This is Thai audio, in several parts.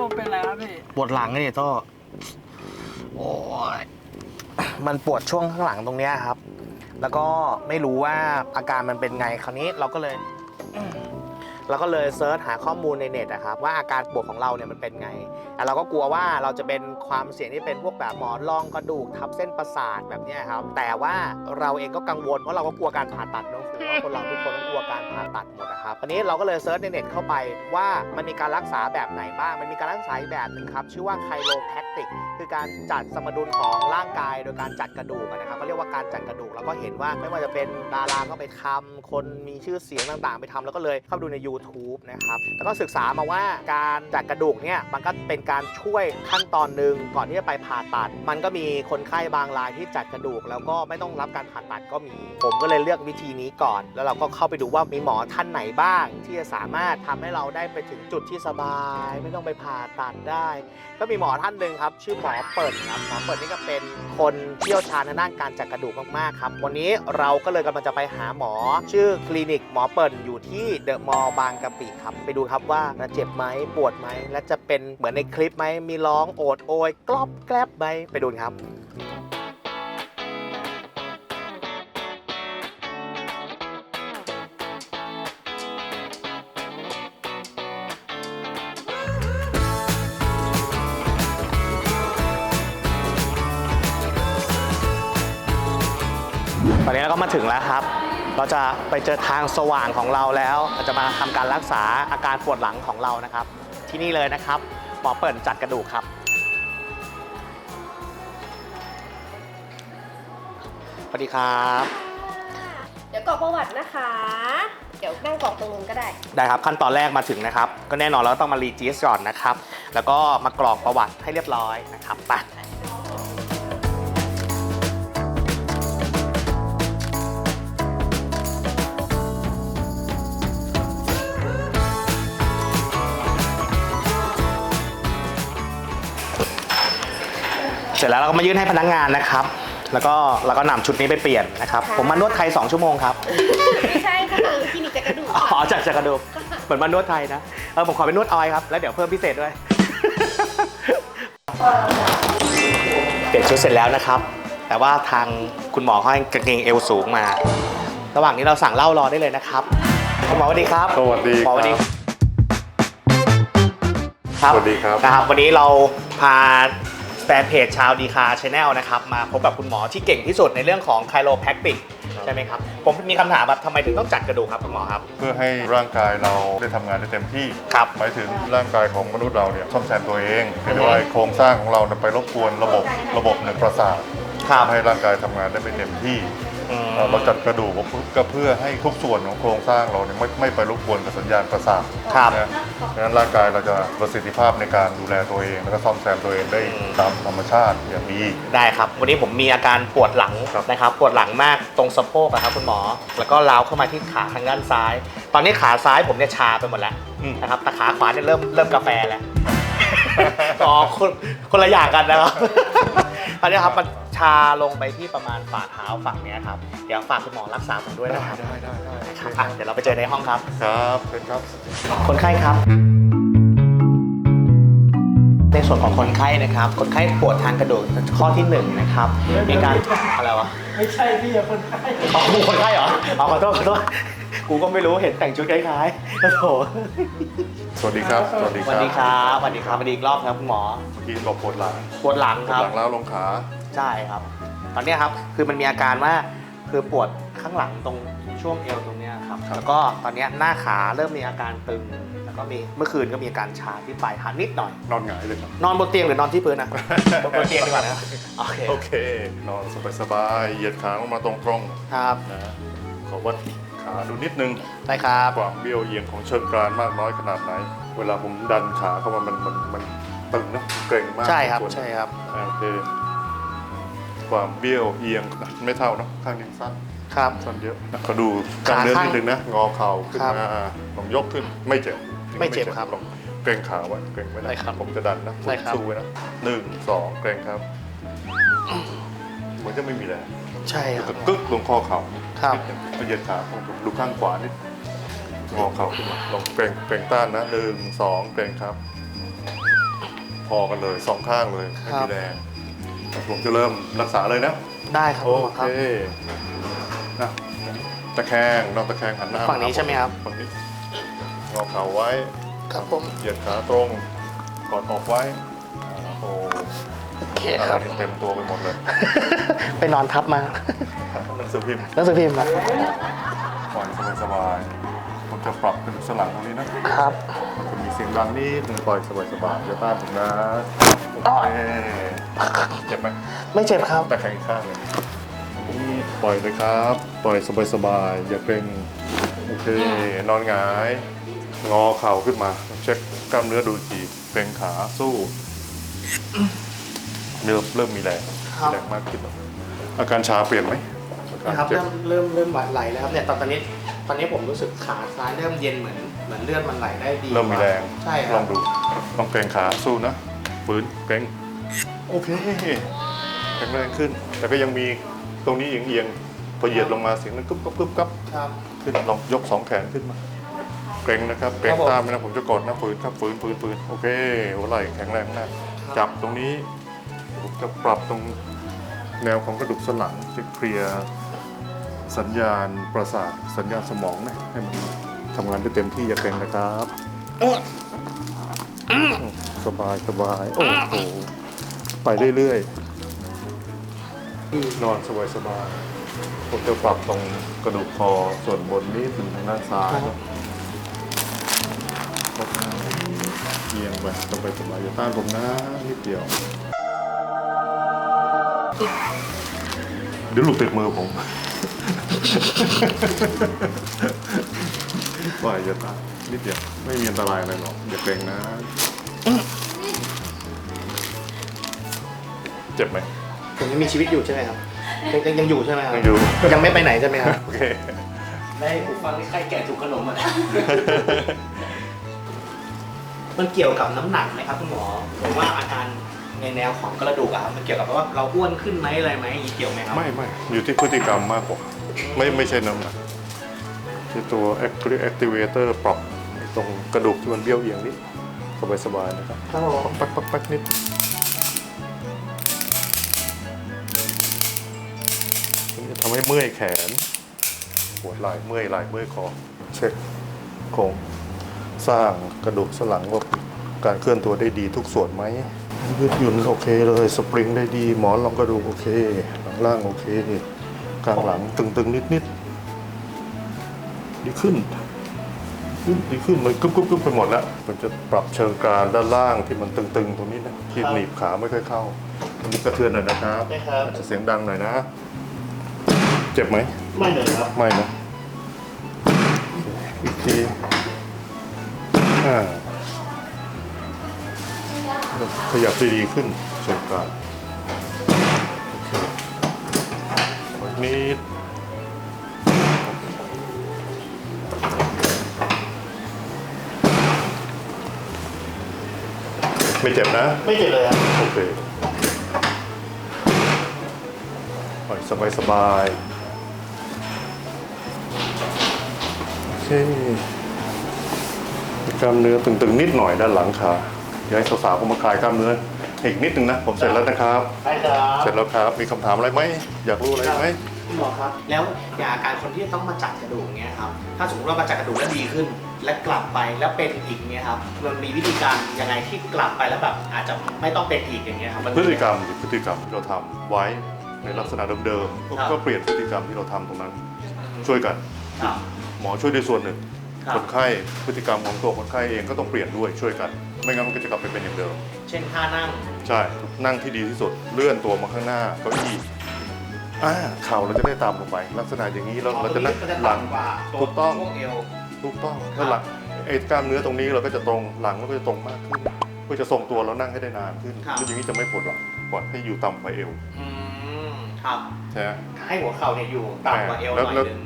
โดเป็นอะไรครับพี่ ปวดหลังไงเนี่ยโต้โอ้ยมันปวดช่วงข้างหลังตรงเนี้ยครับ แล้วก็ไม่รู้ว่าอาการมันเป็นไงคราวนี้เราก็เลย เราก็เลยเซิร์ชหาข้อมูลในเน็ตนะครับว่าอาการปวดของเราเนี่ยมันเป็นไงแต่เราก็กลัวว่าเราจะเป็นความเสี่ยงที่เป็นพวกแบบหมอนรองกระดูกทับเส้นประสาทแบบนี้ครับแต่ว่าเราเองก็กังวลเพราะเราก็กลัวการผ่าตัดเนอะผมว่าคนเราทุกคนต้องกลัวการผ่าตัดหมดนะครับอันนี้เราก็เลยเซิร์ชในเน็ตเข้าไปว่ามันมีการรักษาแบบไหนบ้าง มันมีการรักษาแบบหนึ่งครับชื่อว่าไคโรแพคติกคือการจัดสมดุลของร่างกายโดยการจัดกระดูกนะครับเขาเรียกว่าการจัดกระดูกแล้วก็เห็นว่าไม่ว่าจะเป็นดาราก็ไปทำคนมีชื่อเสียงต่างๆ ไปทำแล้วก็เลยเข้าไปดูใน YouTube นะครับ แล้วก็ศึกษามาว่าการจัดกระดูกเนี่ยมันก็เป็นการช่วยขั้นตอนหนึ่งก่อนที่จะไปผ่าตัด มันก็มีคนไข้บางรายที่จัดกระดูก แล้วก็ไม่ต้องรับการผ่าตัดก็มี ผมก็เลยเลือกวิธีนี้ก่อน แล้วเราก็เข้าไปดูว่ามีหมอท่านไหนบ้าง ที่จะสามารถทำให้เราได้ไปถึงจุดที่สบาย ไม่ต้องไปผ่าตัดได้ ก็มีหมอท่านหนึ่งครับ ชื่อหมอเปิดครับหมอเปิดนี่ก็เป็นคนเชี่ยวชาญในด้านการจัดกระดูกมากๆครับวันนี้เราก็เลยกำลังจะไปหาหมอ ชื่อคลินิกหมอเปิดอยู่ที่เดอะมอลล์บางกะปิครับ ไปดูครับว่าเจ็บไหมปวดไหม และจะเป็นเหมือนในคลิปไหมมีร้องโอดโอยกรอบแกลบไหมไปดูครับตอนนี้เราก็มาถึงแล้วครับ เราจะไปเจอทางสว่างของเราแล้วเราจะมาทำการรักษาอาการปวดหลังของเรานะครับ ที่นี่เลยนะครับหมอเปิดจัดกระดูกครับ สวัสดีครับ เดี๋ยวกรอกประวัตินะคะ เดี๋ยวนั่งกรอกตรงนู้นก็ได้ ได้ครับขั้นตอนแรกมาถึงนะครับ ก็แน่นอนเราต้องมารีจิสก่อนนะครับ แล้วก็มากรอกประวัติให้เรียบร้อยนะครับไป เสร็จแล้วเราก็มายื่นให้พนักงานนะครับ แล้วก็เราก็นำชุดนี้ไปเปลี่ยนนะครับค่ะผมมานวดไทย 2 ชั่วโมงครับ ไม่ใช่ค่ะคลินิกจัดกระดูกอ๋อจากจากกระดูกเหมือนมานวดไทยนะเออผมขอเป็นนวดออยครับ แล้วเดี๋ยวเพิ่มพิเศษด้วย เปลี่ยนชุดเสร็จแล้วนะครับ แต่ว่าทางคุณหมอเขาให้กางเกงเอวสูงมา ระหว่างนี้เราสั่งเหล้ารอได้เลยนะครับคุณหมอสวัสดีครับสวัสดีหมอสวัสดีครับสวัสดีครับ นะครับวันนี้เราพาแฟนเพจชาวดีคาชแนลนะครับมาพบกับคุณหมอที่เก่งที่สุดในเรื่องของไคโรแพคติกใช่ไหมครับ ผมมีคำถามแบบทำไมถึงต้องจัดกระดูกครับคุณหมอครับ เพื่อให้ร่างกายเราได้ทำงานได้เต็มที่ครับ หมายถึงร่างกายของมนุษย์เราเนี่ยซ่อมแซมตัวเองเป็นว่าโครงสร้างของเราเนี่ยไปรบกวนระบบระบบหนึ่งประสาทครับ ทำให้ร่างกายทำงานได้ไม่เต็มที่อืม เอ่อเราจัดกระดูกก็เพื่อให้ทุกส่วนของโครงสร้างเราเนี่ยไม่ไม่ไปรบกวนกับสัญญาณประสาทครับนะดังนั้นร่างกายเราจะประสิทธิภาพในการดูแลตัวเอง แล้วก็ซ่อมแซมตัวเองได้อืมตามธรรมชาติอย่างดีได้ครับ วันนี้ผมมีอาการปวดหลังครับนะครับ ปวดหลังมากตรงสะโพกอะครับคุณหมอ แล้วก็ล้าวเข้ามาที่ขาทางด้านซ้าย ตอนนี้ขาซ้ายผมเนี่ยชาไปหมดแล้วอืมนะครับแต่ขาขวาเนี่ยเริ่มเริ่มกาแฟแล้วอ๋อคนคนละอย่างกันนะครับตอนนี้ครับมัน ชาลงไปที่ประมาณฝ่าเท้าฝั่งเนี้ยครับ เดี๋ยวฝากคุณหมอรักษาผมด้วยได้นะครับได้ได้ได้ครับอะเดี๋ยวเราไปเจอในห้องครับ ครับเชิญครับคนไข้ครับ ในส่วนของคนไข้นะครับ คนไข้ปวดทางกระดูกข้อที่หนึ่งนะครับ มีการอะไรวะ ไม่ใช่พี่อะคนไข้อ๋อกูคนไข้เหรออ๋อขอโทษขอโทษ กูก็ไม่รู้เห็นแต่งชุดคล้ายๆโอ้โหสวัสดีครับ สวัสดีสควัสรับดีครับสวัสดีครับสวัสดีอีกรอบครับคุณหมอเมื่อกี้บอกปวดหลังปวดหลังปควรับดหลังแล้วลงขา ใช่ครับ ตอนเนี้ยครับคือมันมีอาการว่าคือปวดข้างหลังตรงช่วงเอวตรงเนี้ยครับครับ แล้วก็ตอนเนี้ยหน้าขาเริ่มมีอาการตึง แล้วก็มีเมื่อคืนก็มีอาการชาที่ปลายขานิดหน่อย นอนหงายเลยครับ นอนบนเตียงหรือนอนที่พื้นนะ บนเตียงดีกว่านะโอเคโอเค นอนสบายๆเหยียดขาลงมาตรงครับๆนะ ขอวัดขาดูนิดนึง ได้ครับ ความเบี้ยวเอียงของเชิงกรานมากน้อยขนาดไหน เวลาผมดันขาเข้ามามันมันมันตึงนะเกร็งมากใช่ครับวใช่ครับโอเค ความเบี้ยวเอียงไม่เท่าเนอะข้างนี้สั้นครับสั้นเยอะนะเขาดูกล้ามเนื้อขาข้างนิดนึงนะงอเข่าขึ้นครับมาลองยกขึ้นไม่เจ็บไม่เจ็บครับลองเกรงขาไว้เกรงไว้ได้นะครับผมจะดันนะได้ครับสู้ไว้นะหนึ่งสองเกรงครับเหมือนจะไม่มีแรงใช่ครับกึกลงข้อเข่าครับเอาเหยียดขาของผมดูข้างขวานิดงอเข่าขึ้นมาลองเกรงเกรงต้านนะหนึ่งสองเกรงครับ พอกันเลยสองข้างเลยไม่ครัมีบแรง ผมจะเริ่มรักษาเลยนะ ได้ครับโอคุณหมอเคครับ นะตะแคงนอนตะแคงหันหน้าฝั่งนี้ใช่ไหมครับ ฝั่งนี้งอเข่าไว้ ครับผมเหยียดขาตรง กอดอกไว้อ่าโอ้โอเคอะครับไรเต็มตัวไปหมดเลยไปนอนทับมาหนังสือพิมพ์หนังสือพิมพ์นะปล่อยสบายๆผมจะปรับเป็นสลังตรงนี้นะ ครับมันจะมีเสียงดังนิดนึงปล่อยสบายๆอย่าต้านผมนะโอเค เจ็บไหมไม่เจ็บครับ แต่แข็งอีกข้างเลยนี่ปล่อยเลยครับ ปล่อยสบายๆอย่าเกรงโอเคนอนหงาย งอเข่าขึ้นมา เช็คกล้ามเนื้อดูอีกทีเกรงขาสู้เริ่มเริ่มมีแรงครับ แรงมากขึ้นแล้วอาการชาเปลี่ยนไหมอาการนะครับเจ็บเริ่มเริ่มเริ่มไหลแล้วครับเนี่ยตอนตอนนี้ตอนนี้ผมรู้สึกขาซ้ายเริ่มเย็นเหมือนเหมือนเลือดมันไหลได้ดีเริ่มมีแรงใช่คลรัอบงดูลองเกรงขาสู้นะฝืนเกรง โอเคแข็งแรงขึ้น แต่ก็ยังมีตรงนี้เอียงๆพอเหยียดลงมาเสียงมันกึ๊บกึ๊บกึ๊บกับครับ ขึ้นลองยกสองแขนขึ้นมาเกรงนะครับเกรงครับผม ตามไปนะผมจะกดนะฝืนครับฝืนฝืนฝืนโอเคหัวไหล่แข็งแรงมากจับตรงนี้ผมจะปรับตรงแนวของกระดูกสันหลังจะเคลียร์สัญญาณประสาทสัญญาณสมองนะให้มันทำงานได้เต็มที่อย่าเกรงนะครับ สบายสบายโอ้โห ไปเรื่อยๆ นอนสบายสบายผมจะปรับตรงกระดูกคอส่วนบนนี้ถึงทางด้านซ้ายครับครบหน้าเอียงไปสบายสบายอย่าต้านผมนะนิดเดียวเดี๋ยวหลุดติดมือผมว่าอย่าต้านนิดเดียว ไม่มีอันตรายอะไรหรอกอย่าเกรงนะ เจ็บไหมผมยังมีชีวิตอยู่ใช่ไหมครับยังยังยังอยู่ใช่ไหมครับยังอยู่ยังไม่ไปไหนใช่ไหมครับ โอเค ได้หูฟังที่ใครแก่ถูกขนมอะ มันเกี่ยวกับน้ำหนักไหมครับคุณหมอหรือว่าอาการในแนวของกระดูกอะครับมันเกี่ยวกับว่าเราอ้วนขึ้นไหมอะไรไหมอย่างนี้เกี่ยวไหมครับไม่ไม่อยู่ที่พฤติกรรมมากกว่า ไม่ไม่ใช่น้ำหนักที่ตัว acti- activator ปรับตรงกระดูกที่มันเบี้ยวเอียงนิดสบายสบายๆนะครับ ครับผม ปักปักปักนิด ให้เมื่อยแขน ปวดไหล่เมื่อยไหล่เมื่อยคอเช็คโครงสร้างกระดูกสันหลังว่าการเคลื่อนตัวได้ดีทุกส่วนไหมยืดหยุ่นโอเคเลยสปริงได้ดี หมอนรองกระดูกโอเค หลังล่างโอเคกลางหลังตึงๆ นิดๆ ดีขึ้นขึ้นดีขึ้นมันกึ๊บกึ๊บกึ๊บไปหมดแล้วมันจะปรับเชิงกรานด้านล่างที่มันตึงๆ ตรงนี้นะที่หนีบขาไม่ค่อยเข้าตรงนี้กระเทือนหน่อยนะครับได้ครับอาจจะเสียงดังหน่อยนะ เจ็บไหม ไม่เลยครับ ไม่นะอีกทีอ่าขยับได้ดีขึ้นเชิงกรานโอเคขออีกนิดไม่เจ็บนะ ไม่เจ็บเลยครับ โอเคปล่อยสบายสบาย กล้ามเนื้อตึงๆนิดหน่อยด้านหลังขาอยากให้สาวๆเข้ามาคลายกล้ามเนื้ออีกนิดนึงนะ ผมเสร็จแล้วนะครับ ได้ครับเสร็จแล้วครับ มีคำถามอะไรไหมอยากรู้อะไรไหมคุณหมอครับ แล้วอย่างอาการคนที่ต้องมาจัดกระดูกเนี้ยครับ ถ้าสมมติว่ามาจัดกระดูกแล้วดีขึ้น และกลับไปแล้วเป็นอีกเนี้ยครับ มันมีวิธีการยังไงที่กลับไปแล้วแบบอาจจะไม่ต้องเป็นอีกอย่างเงี้ยครับมันพฤติกรรมหรือพฤติกรรมที่เราทำไว้ในลักษณะเดิมครับๆก็เปลี่ยนพฤติกรรมที่เราทำตรงนั้น ช่วยกัน ครับ หมอช่วยด้วยส่วนหนึ่ง ครับ คนไข้พฤติกรรมของตัวคนไข้เองก็ต้องเปลี่ยนด้วยช่วยกัน ไม่งั้นมันก็จะกลับไปเป็นอย่างเดิม เช่นท่านั่ง ใช่ นั่งที่ดีที่สุด เลื่อนตัวมาข้างหน้าเก้าอี้อ่าเข่าเราจะได้ตามลงไป ลักษณะอย่างนี้เราเราจะนั่งหลังกว่าถูกต้อง ช่วงเอว ถูกต้องครับแล้วหลังไอ้กล้ามเนื้อตรงนี้เราก็จะตรงหลังเราก็จะตรงมากขึ้นเพื่อจะทรงตัวเรานั่งให้ได้นานขึ้นครับ แล้วอย่างนี้จะไม่ปวดหลังปล่อยให้อยู่ต่ำกว่าเอวอืมครับ ใช่ไหมให้หัวเข่าเนี่ยอยู่ต่ำกว่าเอวหแล้วน่อยแล้วนึง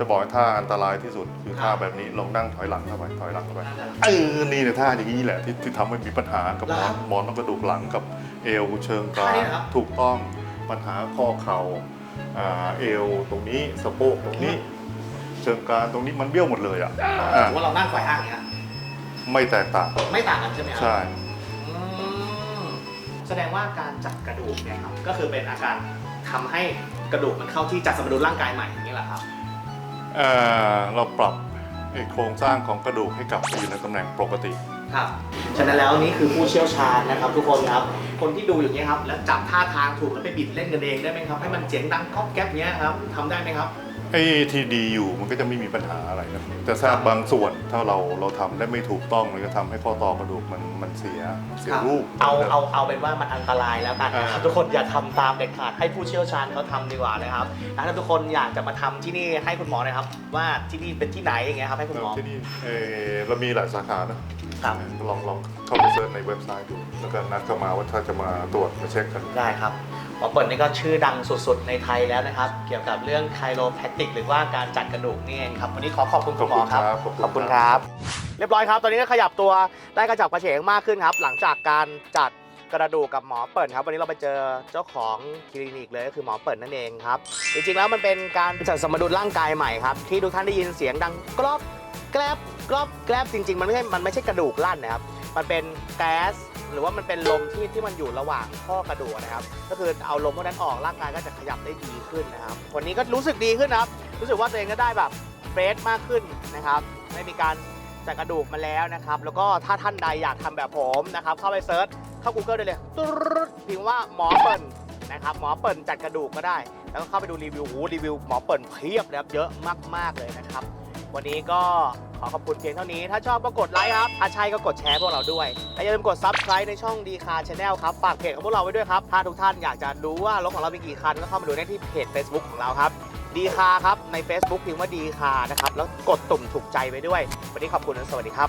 จะบอกว่าท่าอันตรายที่สุดคือครับท่าแบบนี้ลองนั่งถอยหลังเข้าไปถอยหลังเข้าไปเออนี่เนี่ยท่าอย่างนี้แหละที่ที่ทำให้มีปัญหากับหมอนหมอนต้องกระดูกหลังกับเอวเชิงกรานถูกต้องปัญหาข้อเข่าอ่าเอวตรงนี้สะโพกตรงนี้ เชิงกรานตรงนี้มันเบี้ยวหมดเลยอะอะถือว่าเรานั่งไขว่ห้างเนี้ยไม่แตกต่างไม่ต่างกันใช่ไหมครัใช่อืมแสดงว่าการจัดกระดูกเนี่ยครับก็คือเป็นอาการทำให้กระดูกมันเข้าที่จัดสมดุลร่างกายใหม่อย่างนี้แหละครับ เเราปรับโครงสร้างของกระดูกให้กลับไปอยู่ในตำแหน่งปกติ ครับ ฉะนั้นแล้วนี่คือผู้เชี่ยวชาญนะครับ ทุกคนครับ คนที่ดูอย่างนี้ยครับ แล้วจับท่าทางถูกแล้วไปบิดเล่นกันเองได้ไหมครับ ให้มันเจ๋งดังก๊อบแก๊บเนี้ยครับทำได้ไหมครับ ไอ้ที่ดีอยู่มันก็จะไม่มีปัญหาอะไรนะแต่ถ้าบางส่วนถ้าเราเราทำได้ไม่ถูกต้องมันก็ทำให้ข้อต่อกระดูกมันมันเสียเสียครับรูป เอาเอาเอาเป็นว่ามันอันตรายแล้วกันนะครับอ่า ทุกคนอย่าทำตามเด็ดขาดให้ผู้เชี่ยวชาญเขาทำดีกว่านะครับแล้วถ้าทุกคนอยากจะมาทำที่นี่ให้คุณหมอหนะครับ ว่าที่นี่เป็นที่ไหนอย่างเงี้ยครับให้คุณหมอ ที่นี่เอ่อเรามีหลายสาขานะครับ ลองลองเข้าไปเซิร์ชในเว็บไซต์ดู แล้วก็นัดเข้ามาว่าถ้าจะมาตรวจมาเช็คกัน ได้ครับ หมอเปิดนี่ก็ชื่อดังสุดๆ ในไทยแล้วนะครับ เกี่ยวกับเรื่องไคโรแพคติก หรือว่าการจัดกระดูกนี่เองครับ วันนี้ขอขอบคุณคุณหมอครับ ขอบคุณครับขอบคุณครับ เรียบร้อยครับ ตอนนี้ก็ขยับตัวได้กระจับกระเฉงมากขึ้นครับ หลังจากการจัดกระดูกกับหมอเปิดครับ วันนี้เราไปเจอเจ้าของคลินิกเลยก็คือหมอเปิดนั่นเองครับ จริงๆแล้วมันเป็นการจัดสมดุลร่างกายใหม่ครับที่ทุกท่านได้ยินเสียงดังกรอบแกรบกรอบแกรบจริง ๆ มันไม่ใช่มันไม่ใช่กระดูกลั่นนะครับ มันเป็นแก๊สหรือว่ามันเป็นลมที่ที่มันอยู่ระหว่างข้อกระดูกนะครับ ก็คือเอาลมพวกนั้นออกร่างกายก็จะขยับได้ดีขึ้นนะครับ วันนี้ก็รู้สึกดีขึ้นนะครับ รู้สึกว่าตัวเองก็ได้แบบเฟรชมากขึ้นนะครับ ไม่มีการจัดกระดูกมาแล้วนะครับ แล้วก็ถ้าท่านใดอยากทำแบบผมนะครับ เข้าไปเซิร์ชเข้า Google ได้เลยตุ๊ดพิมพ์ว่าหมอเปิ่นนะครับหมอเปิ่นจัดกระดูกก็ได้ แล้วก็เข้าไปดูรีวิวโอ้รีวิวหมอเปิ่นเพียบเลยครับเยอะมากๆเลยนะครับ วันนี้ก็ขอขอบคุณเพียงเท่านี้ ถ้าชอบก็กดไลค์ครับ ถ้าใช่ก็กดแชร์พวกเราด้วย และอย่าลืมกด Subscribe ในช่องดีคาชาแนลครับ ฝากเพจของพวกเราไว้ด้วยครับ ถ้าทุกท่านอยากจะรู้ว่ารถของเรามีกี่คัน ก็เข้ามาดูได้ที่เพจ Facebook ของเราครับดีคาครับ ใน Facebook พิมพ์ว่าดีคานะครับ แล้วกดตุ่มถูกใจไว้ด้วย วันนี้ขอบคุณและสวัสดีครับ